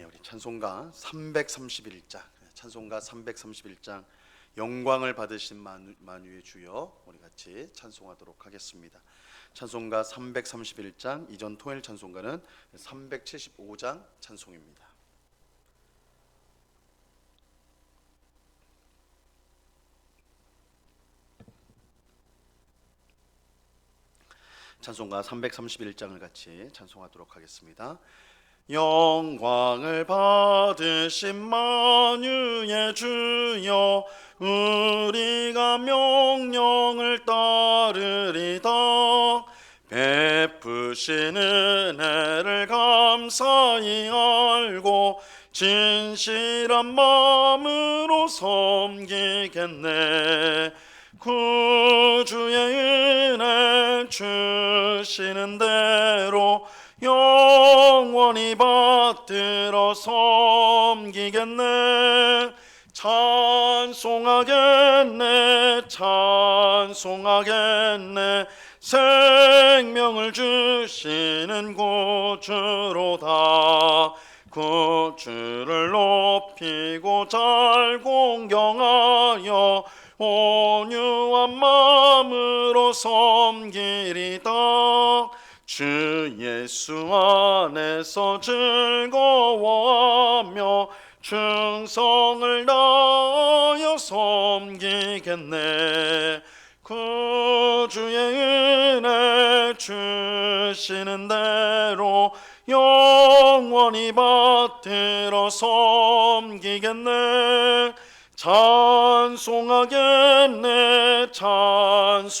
예, 우리 찬송가 331장, 찬송가 331장 영광을 받으신 만유, 만유의 주여 우리 같이 찬송하도록 하겠습니다. 찬송가 331장 이전 토요일 찬송가는 375장 찬송입니다. 찬송가 331장을 같이 찬송하도록 하겠습니다. 영광을 받으신 만유의 주여 우리가 명령을 따르리다. 베푸신 은혜를 감사히 알고 진실한 마음으로 섬기겠네. 구주의 은혜 주시는 대로 영원히 받들어 섬기겠네. 찬송하겠네 찬송하겠네. 생명을 주시는 구주로다 구주를 높이고 잘 공경하여 온유한 마음으로 섬기리다 주 예수 안에서 즐거워하며 충성을 다하여 섬기겠네. 구주의 은혜 주시는 대로 영원히 받들어 섬기겠네. 찬송하겠네 찬송하겠네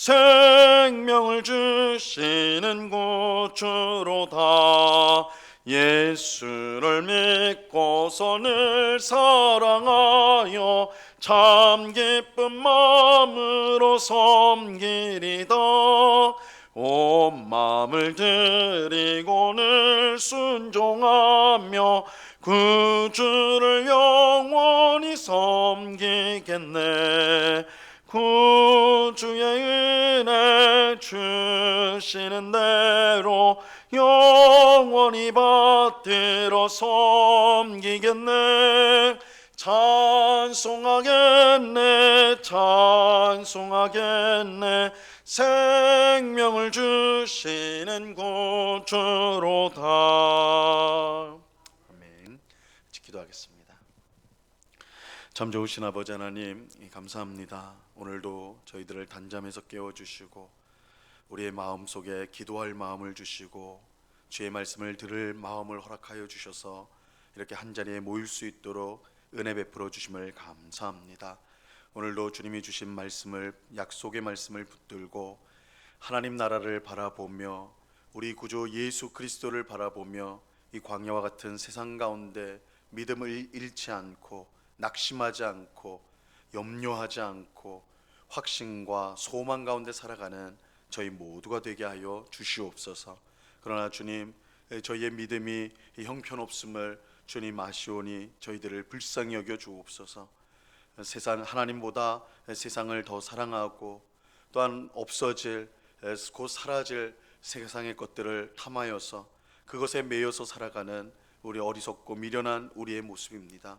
생명을 주시는 구주로다 예수를 믿고서 늘 사랑하여 참 기쁜 마음으로 섬기리다. 온 마음을 드리고 늘 순종하며 구주를 영원히 섬기겠네 구 주의 은혜 주시는 대로 영원히 받들어 섬기겠네. 찬송하겠네 찬송하겠네. 생명을 주시는 구주로다 아멘 기도하겠습니다 참 좋으신 아버지 하나님 감사합니다 오늘도 저희들을 단잠에서 깨워 주시고 우리의 마음 속에 기도할 마음을 주시고 주의 말씀을 들을 마음을 허락하여 주셔서 이렇게 한 자리에 모일 수 있도록 은혜 베풀어 주심을 감사합니다. 오늘도 주님이 주신 말씀을 약속의 말씀을 붙들고 하나님 나라를 바라보며 우리 구주 예수 그리스도를 바라보며 이 광야와 같은 세상 가운데 믿음을 잃지 않고 낙심하지 않고 염려하지 않고 확신과 소망 가운데 살아가는 저희 모두가 되게 하여 주시옵소서. 그러나 주님, 저희의 믿음이 형편없음을 주님 아시오니 저희들을 불쌍히 여겨 주옵소서. 세상 하나님보다 세상을 더 사랑하고 또한 없어질 곧 사라질 세상의 것들을 탐하여서 그것에 매여서 살아가는 우리 어리석고 미련한 우리의 모습입니다.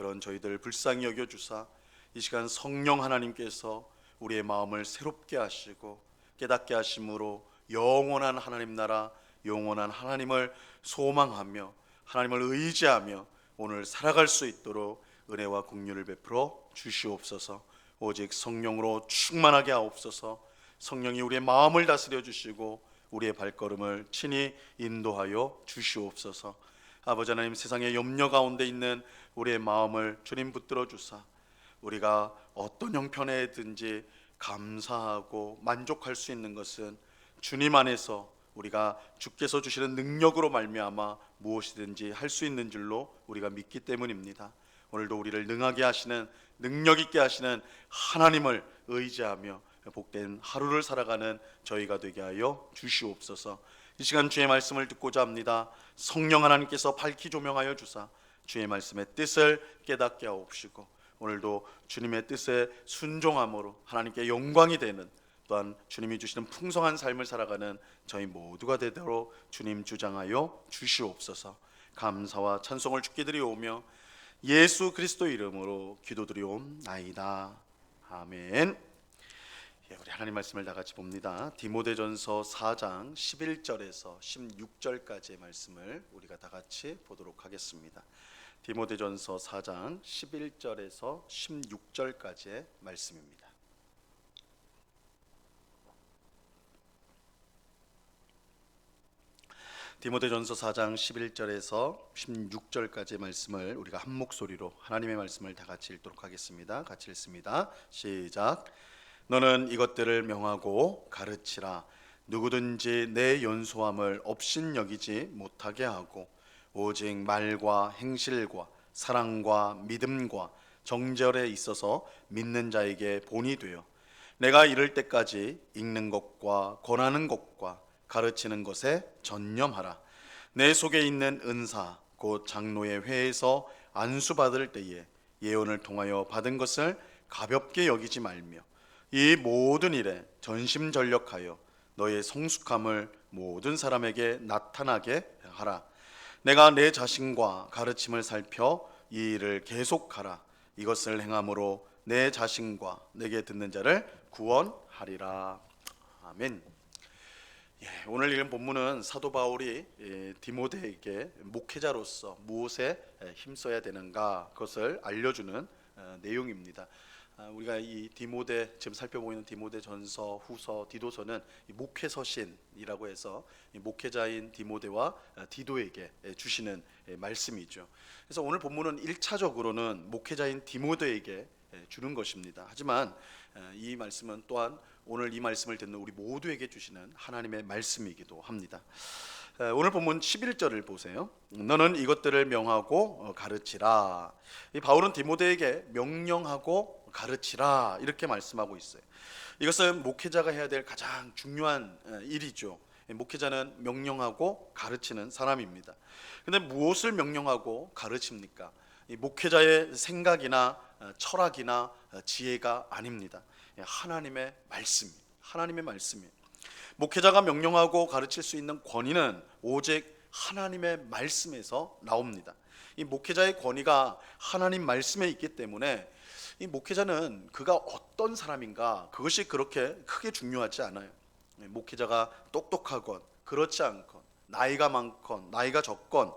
그런 저희들 불쌍히 여겨 주사 이 시간 성령 하나님께서 우리의 마음을 새롭게 하시고 깨닫게 하심으로 영원한 하나님 나라 영원한 하나님을 소망하며 하나님을 의지하며 오늘 살아갈 수 있도록 은혜와 긍휼을 베풀어 주시옵소서. 오직 성령으로 충만하게 하옵소서. 성령이 우리의 마음을 다스려 주시고 우리의 발걸음을 친히 인도하여 주시옵소서. 아버지 하나님 세상의 염려 가운데 있는 우리의 마음을 주님 붙들어 주사 우리가 어떤 형편에든지 감사하고 만족할 수 있는 것은 주님 안에서 우리가 주께서 주시는 능력으로 말미암아 무엇이든지 할 수 있는 줄로 우리가 믿기 때문입니다. 오늘도 우리를 능하게 하시는 능력 있게 하시는 하나님을 의지하며 복된 하루를 살아가는 저희가 되게 하여 주시옵소서. 이 시간 주의 말씀을 듣고자 합니다. 성령 하나님께서 밝히 조명하여 주사 주의 말씀의 뜻을 깨닫게 하옵시고 오늘도 주님의 뜻에 순종함으로 하나님께 영광이 되는 또한 주님이 주시는 풍성한 삶을 살아가는 저희 모두가 되도록 주님 주장하여 주시옵소서. 감사와 찬송을 주께 드리오며 예수 그리스도 이름으로 기도드리옵나이다. 아멘. 예, 우리 하나님 말씀을 다 같이 봅니다. 디모데전서 4장 11절에서 16절까지의 말씀을 우리가 다 같이 보도록 하겠습니다. 디모데전서 4장 11절에서 16절까지의 말씀입니다. 디모데전서 4장 11절에서 16절까지의 말씀을 우리가 한 목소리로 하나님의 말씀을 다 같이 읽도록 하겠습니다. 같이 읽습니다. 시작. 너는 이것들을 명하고 가르치라. 누구든지 내 연소함을 없인 여기지 못하게 하고 오직 말과 행실과 사랑과 믿음과 정절에 있어서 믿는 자에게 본이 되어 내가 이를 때까지 읽는 것과 권하는 것과 가르치는 것에 전념하라. 내 속에 있는 은사 곧 장로의 회에서 안수 받을 때에 예언을 통하여 받은 것을 가볍게 여기지 말며 이 모든 일에 전심전력하여 너의 성숙함을 모든 사람에게 나타나게 하라. 내가 내 자신과 가르침을 살펴 이 일을 계속하라. 이것을 행함으로 내 자신과 내게 듣는 자를 구원하리라. 아멘. 예, 오늘 읽은 본문은 사도 바울이 예, 디모데에게 목회자로서 무엇에 예, 힘써야 되는가 그것을 알려주는 어, 내용입니다. 아, 우리가 이 디모데 지금 살펴보고 있는 디모데 전서, 후서, 디도서는 이 목회 서신이라고 해서 이 목회자인 디모데와 어, 디도에게 예, 주시는 예, 말씀이죠. 그래서 오늘 본문은 1차적으로는 목회자인 디모데에게 예, 주는 것입니다. 하지만 어, 이 말씀은 또한 오늘 이 말씀을 듣는 우리 모두에게 주시는 하나님의 말씀이기도 합니다. 에, 오늘 본문 11절을 보세요. 너는 이것들을 명하고 어, 가르치라. 이 바울은 디모데에게 명령하고 가르치라 이렇게 말씀하고 있어요. 이것은 목회자가 해야 될 가장 중요한 에, 일이죠. 이 목회자는 명령하고 가르치는 사람입니다. 근데 무엇을 명령하고 가르칩니까? 이 목회자의 생각이나 어, 철학이나 어, 지혜가 아닙니다. 예, 하나님의 말씀, 하나님의 말씀이에요. 목회자가 명령하고 가르칠 수 있는 권위는 오직 하나님의 말씀에서 나옵니다. 이 목회자의 권위가 하나님 말씀에 있기 때문에 이 목회자는 그가 어떤 사람인가 그것이 그렇게 크게 중요하지 않아요. 예, 목회자가 똑똑하건 그렇지 않건 나이가 많건 나이가 적건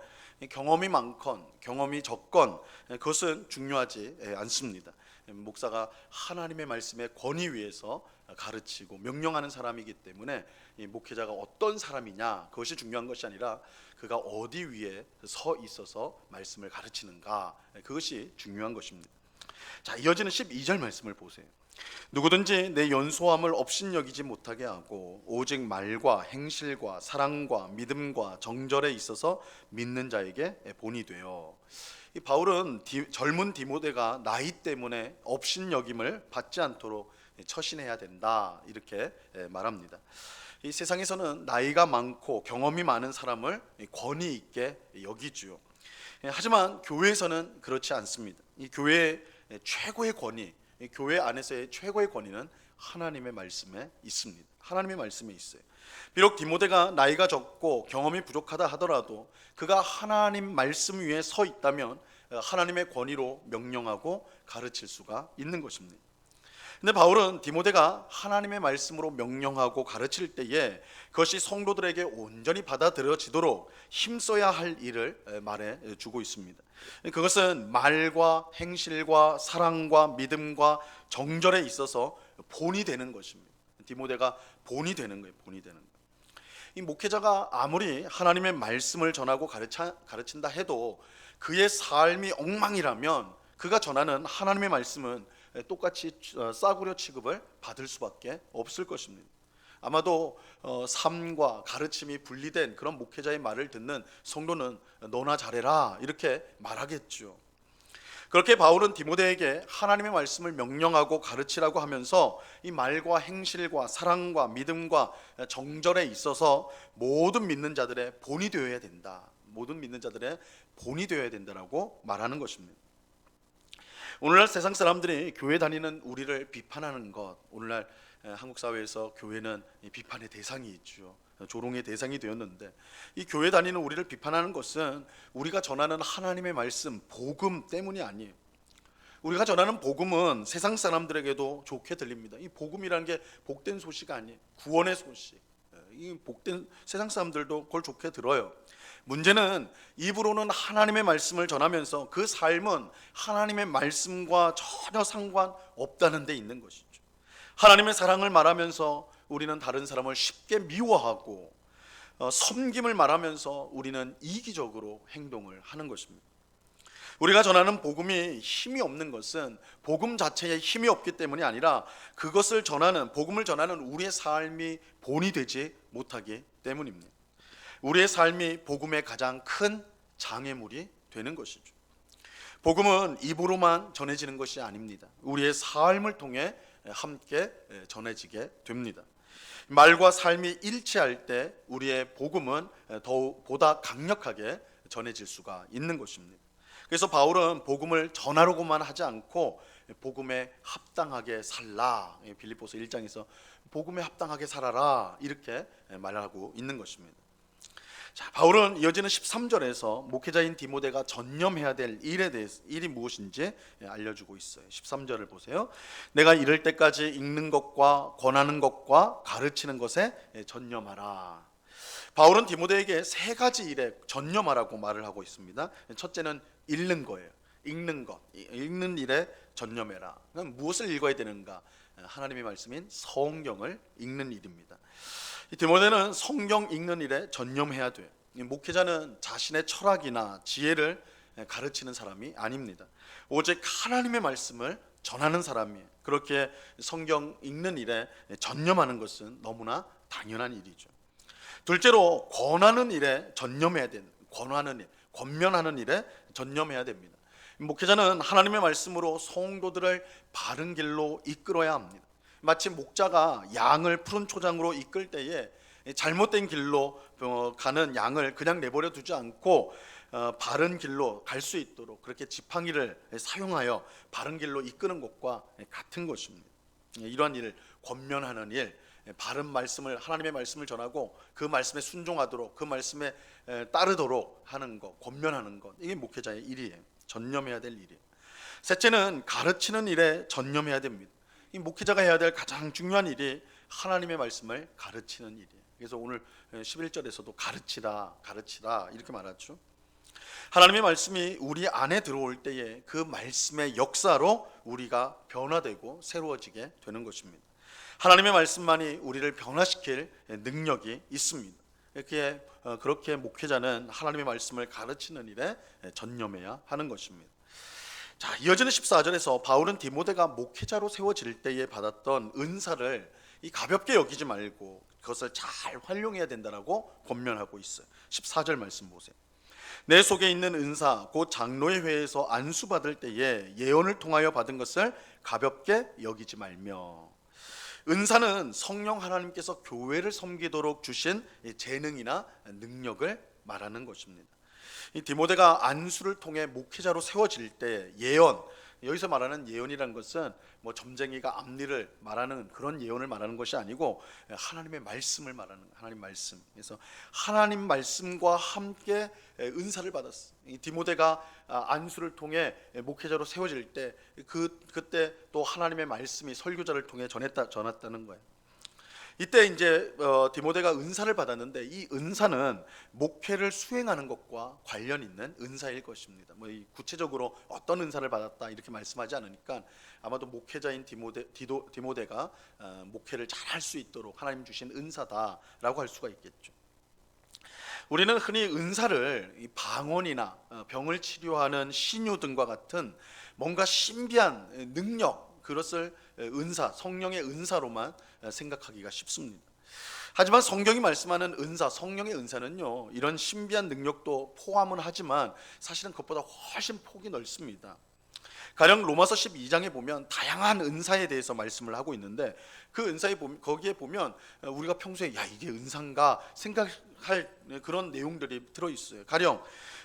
경험이 많건 경험이 적건 예, 그것은 중요하지 예, 않습니다. 목사가 하나님의 말씀의 권위 위에서 가르치고 명령하는 사람이기 때문에 이 목회자가 어떤 사람이냐 그것이 중요한 것이 아니라 그가 어디 위에 서 있어서 말씀을 가르치는가 그것이 중요한 것입니다. 자 이어지는 12절 말씀을 보세요. 누구든지 내 연소함을 없인 여기지 못하게 하고 오직 말과 행실과 사랑과 믿음과 정절에 있어서 믿는 자에게 본이 되어 이 바울은 디, 젊은 디모데가 나이 때문에 업신 여김을 받지 않도록 처신해야 된다 이렇게 말합니다. 이 세상에서는 나이가 많고 경험이 많은 사람을 권위 있게 여기지요. 하지만 교회에서는 그렇지 않습니다. 이 교회의 최고의 권위, 이 교회 안에서의 최고의 권위는 하나님의 말씀에 있습니다. 하나님의 말씀에 있어요. 비록 디모데가 나이가 적고 경험이 부족하다 하더라도 그가 하나님 말씀 위에 서 있다면 하나님의 권위로 명령하고 가르칠 수가 있는 것입니다. 근데 바울은 디모데가 하나님의 말씀으로 명령하고 가르칠 때에 그것이 성도들에게 온전히 받아들여지도록 힘써야 할 일을 에, 말해 주고 있습니다. 그것은 말과 행실과 사랑과 믿음과 정절에 있어서 본이 되는 것입니다. 디모데가 본이 되는 거예요. 본이 되는. 이 목회자가 아무리 하나님의 말씀을 전하고 가르쳐, 가르친다 해도 그의 삶이 엉망이라면 그가 전하는 하나님의 말씀은 똑같이 어, 싸구려 취급을 받을 수밖에 없을 것입니다. 아마도 어, 삶과 가르침이 분리된 그런 목회자의 말을 듣는 성도는 너나 잘해라 이렇게 말하겠죠. 그렇게 바울은 디모데에게 하나님의 말씀을 명령하고 가르치라고 하면서 이 말과 행실과 사랑과 믿음과 정절에 있어서 모든 믿는 자들의 본이 되어야 된다. 모든 믿는 자들의 본이 되어야 된다라고 말하는 것입니다. 오늘날 세상 사람들이 교회 다니는 우리를 비판하는 것, 오늘날 에, 한국 사회에서 교회는 이 비판의 대상이 있죠. 조롱의 대상이 되었는데 이 교회 다니는 우리를 비판하는 것은 우리가 전하는 하나님의 말씀, 복음 때문이 아니에요. 우리가 전하는 복음은 세상 사람들에게도 좋게 들립니다. 이 복음이라는 게 복된 소식 아니에요. 구원의 소식. 예, 이 복된 세상 사람들도 그걸 좋게 들어요. 문제는 입으로는 하나님의 말씀을 전하면서 그 삶은 하나님의 말씀과 전혀 상관 없다는 데 있는 것이죠. 하나님의 사랑을 말하면서 우리는 다른 사람을 쉽게 미워하고 어, 섬김을 말하면서 우리는 이기적으로 행동을 하는 것입니다. 우리가 전하는 복음이 힘이 없는 것은 복음 자체에 힘이 없기 때문이 아니라 그것을 전하는 복음을 전하는 우리의 삶이 본이 되지 못하기 때문입니다. 우리의 삶이 복음의 가장 큰 장애물이 되는 것이죠. 복음은 입으로만 전해지는 것이 아닙니다. 우리의 삶을 통해 함께 전해지게 됩니다. 말과 삶이 일치할 때 우리의 복음은 더욱 보다 강력하게 전해질 수가 있는 것입니다. 그래서 바울은 복음을 전하려고만 하지 않고 복음에 합당하게 살라. 빌립보서 1장에서 복음에 합당하게 살아라 이렇게 말하고 있는 것입니다. 자, 바울은 이어지는 13절에서 목회자인 디모데가 전념해야 될 일에 대해서 일이 무엇인지 알려주고 있어요. 13절을 보세요. 내가 이럴 때까지 읽는 것과 권하는 것과 가르치는 것에 전념하라. 바울은 디모데에게 세 가지 일에 전념하라고 말을 하고 있습니다. 첫째는 읽는 거예요. 읽는 것, 읽는 일에 전념해라. 그럼 무엇을 읽어야 되는가? 하나님의 말씀인 성경을 읽는 일입니다. 이 디모데는 성경 읽는 일에 전념해야 돼요. 목회자는 자신의 철학이나 지혜를 가르치는 사람이 아닙니다. 오직 하나님의 말씀을 전하는 사람이에요. 그렇게 성경 읽는 일에 전념하는 것은 너무나 당연한 일이죠. 둘째로 권하는 일에 전념해야 되는 권하는 일, 권면하는 일에 전념해야 됩니다. 목회자는 하나님의 말씀으로 성도들을 바른 길로 이끌어야 합니다. 마치 목자가 양을 푸른 초장으로 이끌 때에 잘못된 길로 어, 가는 양을 그냥 내버려 두지 않고 어, 바른 길로 갈 수 있도록 그렇게 지팡이를 사용하여 바른 길로 이끄는 것과 같은 것입니다. 이러한 일을 권면하는 일, 바른 말씀을 하나님의 말씀을 전하고 그 말씀에 순종하도록 그 말씀에 따르도록 하는 것, 권면하는 것 이게 목회자의 일이에요. 전념해야 될 일이에요. 셋째는 가르치는 일에 전념해야 됩니다. 이 목회자가 해야 될 가장 중요한 일이 하나님의 말씀을 가르치는 일이에요. 그래서 오늘 11절에서도 가르치라, 가르치라 이렇게 말하죠. 하나님의 말씀이 우리 안에 들어올 때에 그 말씀의 역사로 우리가 변화되고 새로워지게 되는 것입니다. 하나님의 말씀만이 우리를 변화시킬 능력이 있습니다. 이렇게 어, 그렇게 목회자는 하나님의 말씀을 가르치는 일에 전념해야 하는 것입니다. 자, 이어지는 14절에서 바울은 디모데가 목회자로 세워질 때에 받았던 은사를 이 가볍게 여기지 말고 그것을 잘 활용해야 된다라고 권면하고 있어요. 14절 말씀 보세요. 내 속에 있는 은사 곧 장로의 회에서 안수 받을 때에 예언을 통하여 받은 것을 가볍게 여기지 말며 은사는 성령 하나님께서 교회를 섬기도록 주신 재능이나 능력을 말하는 것입니다. 이 디모데가 안수를 통해 목회자로 세워질 때 예언 여기서 말하는 예언이라는 것은 뭐 점쟁이가 앞니를 말하는 그런 예언을 말하는 것이 아니고 하나님의 말씀을 말하는 하나님 말씀. 그래서 하나님 말씀과 함께 은사를 받았어. 이 디모데가 아, 안수를 통해 목회자로 세워질 때 그 그때 또 하나님의 말씀이 설교자를 통해 전했다 전했다는 거예요. 이때 이제 어, 디모데가 은사를 받았는데 이 은사는 목회를 수행하는 것과 관련 있는 은사일 것입니다. 뭐이 구체적으로 어떤 은사를 받았다 이렇게 말씀하지 않으니까 아마도 목회자인 디모데 디도, 디모데가 어, 목회를 잘 할 수 있도록 하나님 주신 은사다라고 할 수가 있겠죠. 우리는 흔히 은사를 이 방언이나 어, 병을 치료하는 신유 등과 같은 뭔가 신비한 능력 그것을 은사 성령의 은사로만 생각하기가 쉽습니다. 하지만 성경이 말씀하는 은사, 성령의 은사는요, 이런 신비한 능력도 포함은 하지만 사실은 그것보다 훨씬 폭이 넓습니다. 가령 로마서 12장에 보면 다양한 은사에 대해서 말씀을 하고 있는데 그 은사에 보면 거기에 보면 우리가 평소에 야 이게 은사인가 생각할 그런 내용들이 들어 있어요. 가령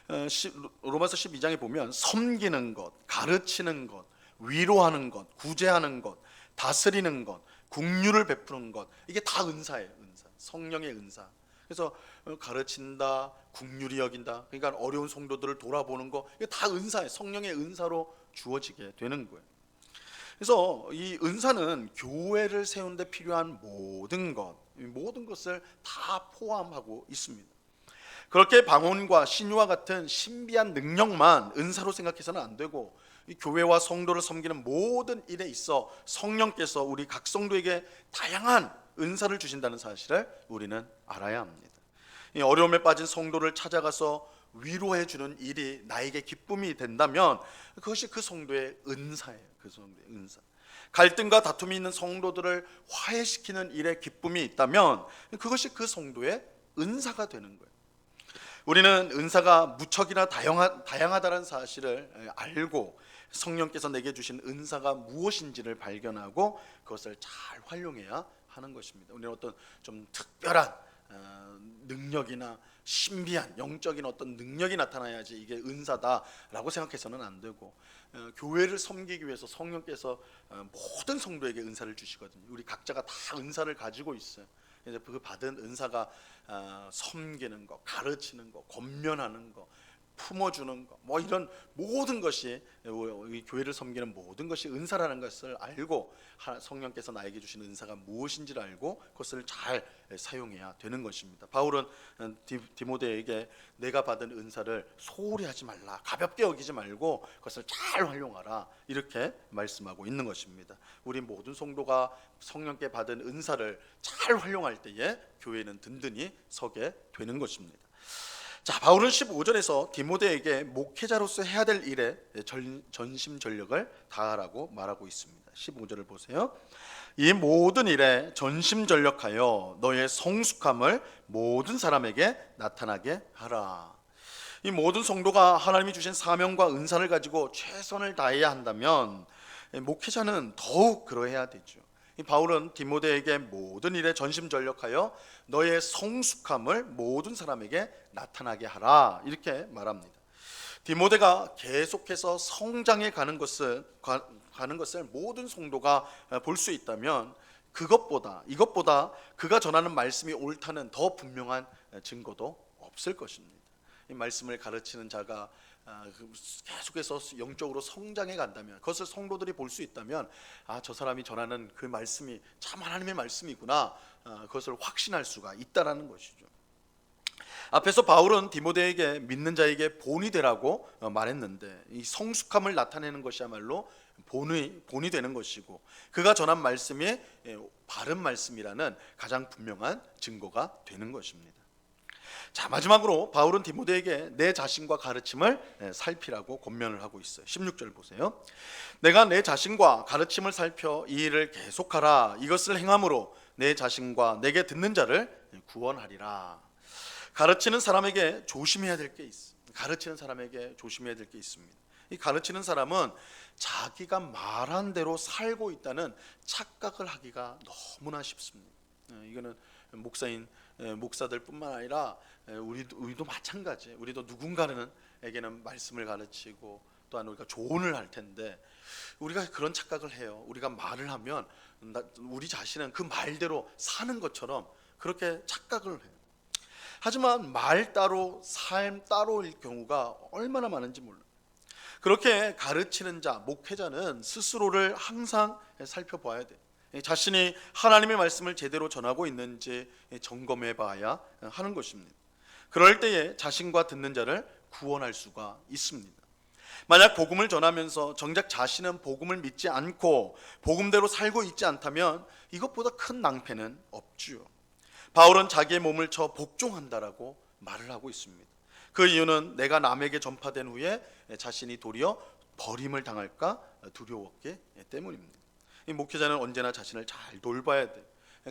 어, 시- 로마서 12장에 보면 섬기는 것, 가르치는 것, 위로하는 것, 구제하는 것, 다스리는 것, 국류를 베푸는 것 이게 다 은사예요. 은사. 성령의 은사. 그래서 어, 가르친다, 국률이 여긴다. 그러니까 어려운 성도들을 돌아보는 거 이게 다 은사예요. 성령의 은사로 주어지게 되는 거예요. 그래서 이 은사는 교회를 세우는데 필요한 모든 것, 이 모든 것을 다 포함하고 있습니다. 그렇게 방언과 신유와 같은 신비한 능력만 은사로 생각해서는 안 되고 이 교회와 성도를 섬기는 모든 일에 있어 성령께서 우리 각 성도에게 다양한 은사를 주신다는 사실을 우리는 알아야 합니다. 이 어려움에 빠진 성도를 찾아가서 위로해 주는 일이 나에게 기쁨이 된다면 그것이 그 성도의 은사예요. 그 성도의 은사. 갈등과 다툼이 있는 성도들을 화해시키는 일에 기쁨이 있다면 그것이 그 성도의 은사가 되는 거예요. 우리는 은사가 무척이나 다양하, 다양하다는 사실을 알고 성령께서 내게 주신 은사가 무엇인지를 발견하고 그것을 잘 활용해야 하는 것입니다. 우리는 어떤 좀 특별한 어, 능력이나 신비한 영적인 어떤 능력이 나타나야지 이게 은사다라고 생각해서는 안 되고 어, 교회를 섬기기 위해서 성령께서 어, 모든 성도에게 은사를 주시거든요. 우리 각자가 다 은사를 가지고 있어요. 그 받은 은사가 어, 섬기는 거, 가르치는 거, 권면하는 거, 품어주는 거, 뭐 이런 모든 것이 이 교회를 섬기는 모든 것이 은사라는 것을 알고 하- 성령께서 나에게 주신 은사가 무엇인지를 알고 그것을 잘 사용해야 되는 것입니다. 바울은 어, 디- 디모데에게 내가 받은 은사를 소홀히 하지 말라, 가볍게 여기지 말고 그것을 잘 활용하라 이렇게 말씀하고 있는 것입니다. 우리 모든 성도가 성령께 받은 은사를 잘 활용할 때에 교회는 든든히 서게 되는 것입니다. 자, 바울은 15절에서 디모데에게 목회자로서 해야 될 일에 전, 전심전력을 다하라고 말하고 있습니다. 15절을 보세요. 이 모든 일에 전심전력하여 너의 성숙함을 모든 사람에게 나타나게 하라. 이 모든 성도가 하나님이 주신 사명과 은사를 가지고 최선을 다해야 한다면 목회자는 더욱 그러해야 되죠. 이 바울은 디모데에게 모든 일에 전심전력하여 너의 성숙함을 모든 사람에게 나타나게 하라 이렇게 말합니다. 디모데가 계속해서 성장해 가는 것을 가, 가는 것을 모든 성도가 볼 수 있다면 그것보다 이것보다 그가 전하는 말씀이 옳다는 더 분명한 증거도 없을 것입니다. 이 말씀을 가르치는 자가 계속해서 영적으로 성장해 간다면 그것을 성도들이 볼 수 있다면 아 저 사람이 전하는 그 말씀이 참 하나님의 말씀이구나 아, 그것을 확신할 수가 있다라는 것이죠. 앞에서 바울은 디모데에게 믿는 자에게 본이 되라고 어, 말했는데 이 성숙함을 나타내는 것이야말로 본이 본이 되는 것이고 그가 전한 말씀이 예, 바른 말씀이라는 가장 분명한 증거가 되는 것입니다. 자 마지막으로 바울은 디모데에게 내 자신과 가르침을 예, 살피라고 권면을 하고 있어요. 16절 보세요. 내가 내 자신과 가르침을 살펴 이 일을 계속하라. 이것을 행함으로 내 자신과 내게 듣는 자를 구원하리라. 가르치는 사람에게 조심해야 될 게 있어. 가르치는 사람에게 조심해야 될 게 있습니다. 이 가르치는 사람은 자기가 말한 대로 살고 있다는 착각을 하기가 너무나 쉽습니다. 예, 이거는 목사인 예, 목사들뿐만 아니라 예, 우리도 우리도 마찬가지. 우리도 누군가는 에게는 말씀을 가르치고 또한 우리가 조언을 할 텐데 우리가 그런 착각을 해요. 우리가 말을 하면 나- 우리 자신은 그 말대로 사는 것처럼 그렇게 착각을 해요. 하지만 말 따로 삶 따로일 경우가 얼마나 많은지 몰라요. 그렇게 가르치는 자, 목회자는 스스로를 항상 살펴봐야 돼. 자신이 하나님의 말씀을 제대로 전하고 있는지 점검해 봐야 하는 것입니다. 그럴 때에 자신과 듣는 자를 구원할 수가 있습니다. 만약 복음을 전하면서 정작 자신은 복음을 믿지 않고 복음대로 살고 있지 않다면 이것보다 큰 낭패는 없지요. 바울은 자기의 몸을 쳐 복종한다라고 말을 하고 있습니다. 그 이유는 내가 남에게 전파된 후에 자신이 도리어 버림을 당할까 두려웠기 때문입니다. 이 목회자는 언제나 자신을 잘 돌봐야 돼.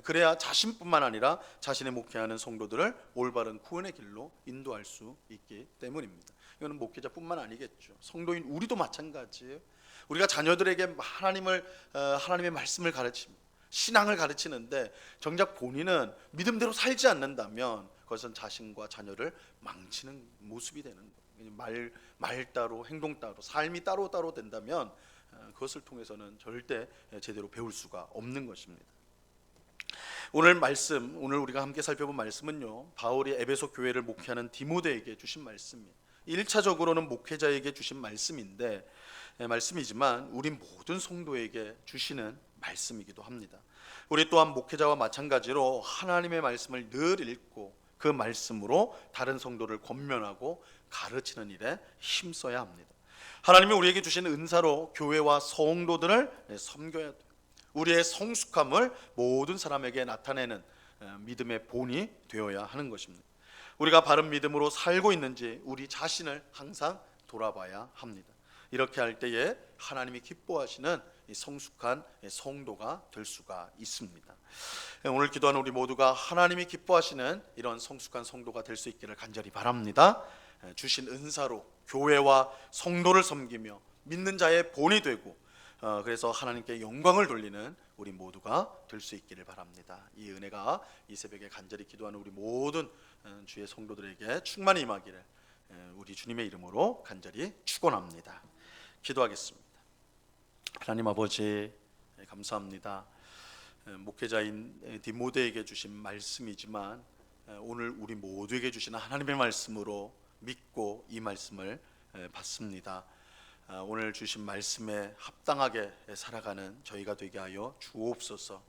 그래야 자신뿐만 아니라 자신의 목회하는 성도들을 올바른 구원의 길로 인도할 수 있기 때문입니다. 이거는 목회자뿐만 아니겠죠. 성도인 우리도 마찬가지예요. 우리가 자녀들에게 하나님을 어, 하나님의 말씀을 가르칩니다. 신앙을 가르치는데 정작 본인은 믿음대로 살지 않는다면 그것은 자신과 자녀를 망치는 모습이 되는 거예요. 말, 말 따로 행동 따로 삶이 따로 따로 된다면 어, 그것을 통해서는 절대 제대로 배울 수가 없는 것입니다. 오늘 말씀, 오늘 우리가 함께 살펴본 말씀은요. 바울이 에베소 교회를 목회하는 디모데에게 주신 말씀이에요. 1차적으로는 목회자에게 주신 말씀인데 예, 말씀이지만 우리 모든 성도에게 주시는 말씀이기도 합니다. 우리 또한 목회자와 마찬가지로 하나님의 말씀을 늘 읽고 그 말씀으로 다른 성도를 권면하고 가르치는 일에 힘써야 합니다. 하나님이 우리에게 주신 은사로 교회와 성도들을 섬겨야 돼요. 우리의 성숙함을 모든 사람에게 나타내는 어, 믿음의 본이 되어야 하는 것입니다. 우리가 바른 믿음으로 살고 있는지 우리 자신을 항상 돌아봐야 합니다. 이렇게 할 때에 하나님이 기뻐하시는 이 성숙한 성도가 될 수가 있습니다. 오늘 기도하는 우리 모두가 하나님이 기뻐하시는 이런 성숙한 성도가 될 수 있기를 간절히 바랍니다. 주신 은사로 교회와 성도를 섬기며 믿는 자의 본이 되고 어, 그래서 하나님께 영광을 돌리는 우리 모두가 될 수 있기를 바랍니다. 이 은혜가 이 새벽에 간절히 기도하는 우리 모든 어, 주의 성도들에게 충만히 임하기를 어, 우리 주님의 이름으로 간절히 축원합니다. 기도하겠습니다. 하나님 아버지 예, 감사합니다. 예, 목회자인 예, 디모데에게 주신 말씀이지만 예, 오늘 우리 모두에게 주시는 하나님의 말씀으로 믿고 이 말씀을 예, 받습니다. 아, 오늘 주신 말씀에 합당하게 살아가는 저희가 되게 하여 주옵소서.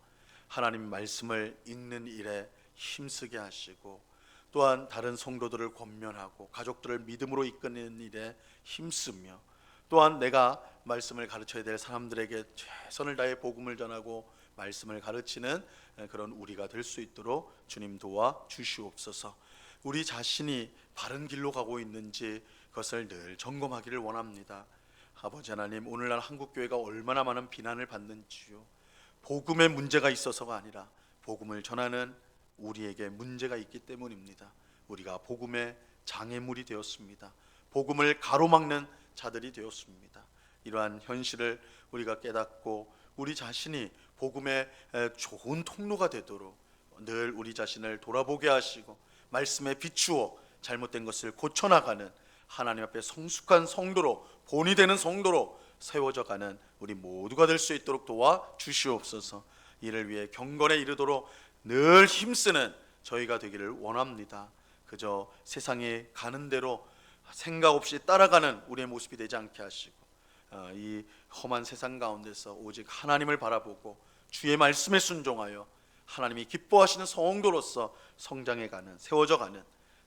하나님 말씀을 읽는 일에 힘쓰게 하시고 또한 다른 성도들을 권면하고 가족들을 믿음으로 이끄는 일에 힘쓰며 또한 내가 말씀을 가르쳐야 될 사람들에게 최선을 다해 복음을 전하고 말씀을 가르치는 그런 우리가 될 수 있도록 주님 도와 주시옵소서. 우리 자신이 바른 길로 가고 있는지 그것을 늘 점검하기를 원합니다. 아버지 하나님, 오늘날 한국 교회가 얼마나 많은 비난을 받는지요. 복음에 문제가 있어서가 아니라 복음을 전하는 우리에게 문제가 있기 때문입니다. 우리가 복음의 장애물이 되었습니다. 복음을 가로막는 자들이 되었습니다. 이러한 현실을 우리가 깨닫고 우리 자신이 복음의 에, 좋은 통로가 되도록 늘 우리 자신을 돌아보게 하시고 말씀에 비추어 잘못된 것을 고쳐 나가는 하나님 앞에 성숙한 성도로 본이 되는 성도로 세워져 가는 우리 모두가 될 수 있도록 도와 주시옵소서. 이를 위해 경건에 이르도록 늘 힘쓰는 저희가 되기를 원합니다. 그저 세상에 가는 대로 생각 없이 따라가는 우리의 모습이 되지 않게 하시고 어, 이 험한 세상 가운데서 오직 하나님을 바라보고 주의 말씀에 순종하여 하나님이 기뻐하시는 성도로서 성장해가는 세워져가는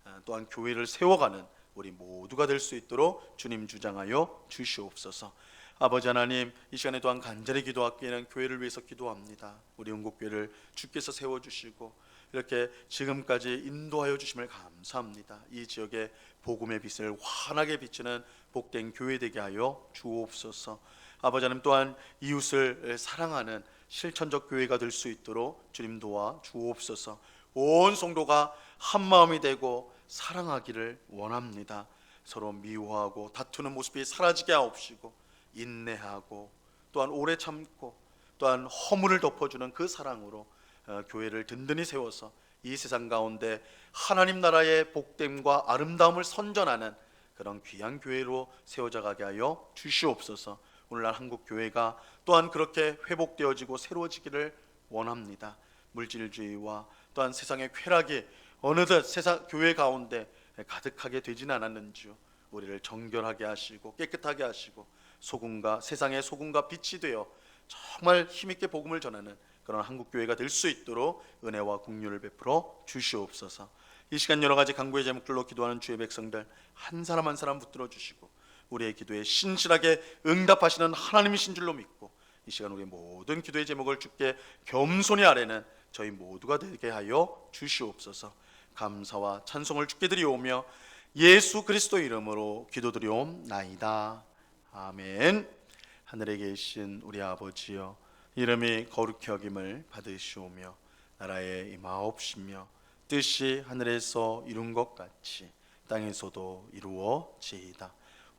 어, 또한 교회를 세워가는 우리 모두가 될 수 있도록 주님 주장하여 주시옵소서. 아버지 하나님 이 시간에 또한 간절히 기도하기에는 교회를 위해서 기도합니다. 우리 응곡교회를 주께서 세워주시고 이렇게 지금까지 인도하여 주심을 감사합니다. 이 지역에 복음의 빛을 환하게 비치는 복된 교회 되게 하여 주옵소서. 아버지 하나님 또한 이웃을 사랑하는 실천적 교회가 될 수 있도록 주님 도와 주옵소서. 온 성도가 한 마음이 되고 사랑하기를 원합니다. 서로 미워하고 다투는 모습이 사라지게 하옵시고 인내하고 또한 오래 참고 또한 허물을 덮어주는 그 사랑으로 어, 교회를 든든히 세워서 이 세상 가운데 하나님 나라의 복됨과 아름다움을 선전하는 그런 귀한 교회로 세워져 가게 하여 주시옵소서. 오늘날 한국 교회가 또한 그렇게 회복되어지고 새로워지기를 원합니다. 물질주의와 또한 세상의 쾌락이 어느덧 세상 교회 가운데 가득하게 되지는 않았는지요. 우리를 정결하게 하시고 깨끗하게 하시고 소금과 세상의 소금과 빛이 되어 정말 힘있게 복음을 전하는 그런 한국 교회가 될 수 있도록 은혜와 국류를 베풀어 주시옵소서. 이 시간 여러 가지 간구의 제목들로 기도하는 주의 백성들 한 사람 한 사람 붙들어 주시고 우리의 기도에 신실하게 응답하시는 하나님이신 줄로 믿고 이 시간 우리의 모든 기도의 제목을 주께 겸손히 아뢰는 저희 모두가 되게 하여 주시옵소서. 감사와 찬송을 주께 드리오며 예수 그리스도 이름으로 기도드리옵나이다. 아멘. 하늘에 계신 우리 아버지여 이름이 거룩히 여김을 받으시오며 나라에 임하옵시며 뜻이 하늘에서 이룬 것 같이 땅에서도 이루어지이다.